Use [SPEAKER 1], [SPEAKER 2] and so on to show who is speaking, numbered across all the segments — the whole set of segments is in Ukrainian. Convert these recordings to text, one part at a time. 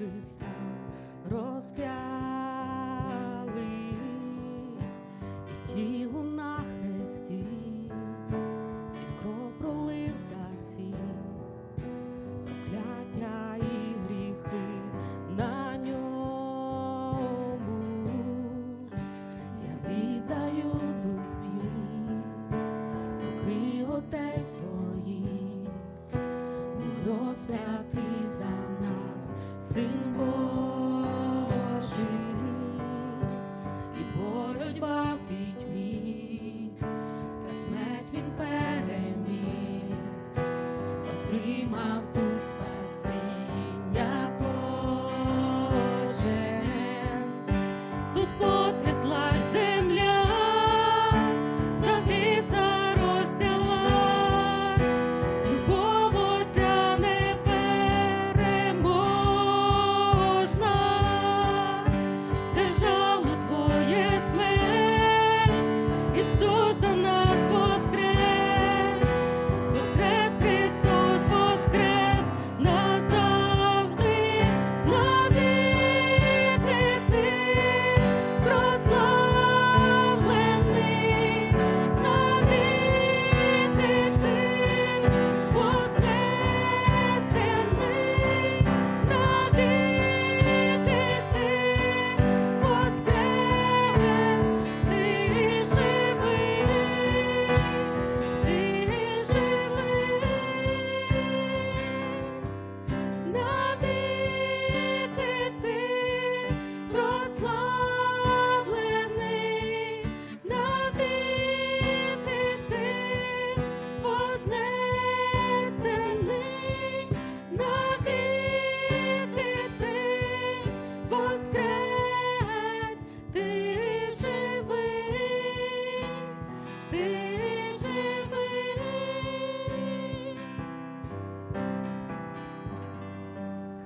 [SPEAKER 1] Христа розп'яли і тіло на хресті, і кров пролив за всі прокляття і гріхи на ньому. Я віддаю тобі, руки отець свої розп'яти. of the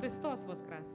[SPEAKER 1] Христос Воскрес!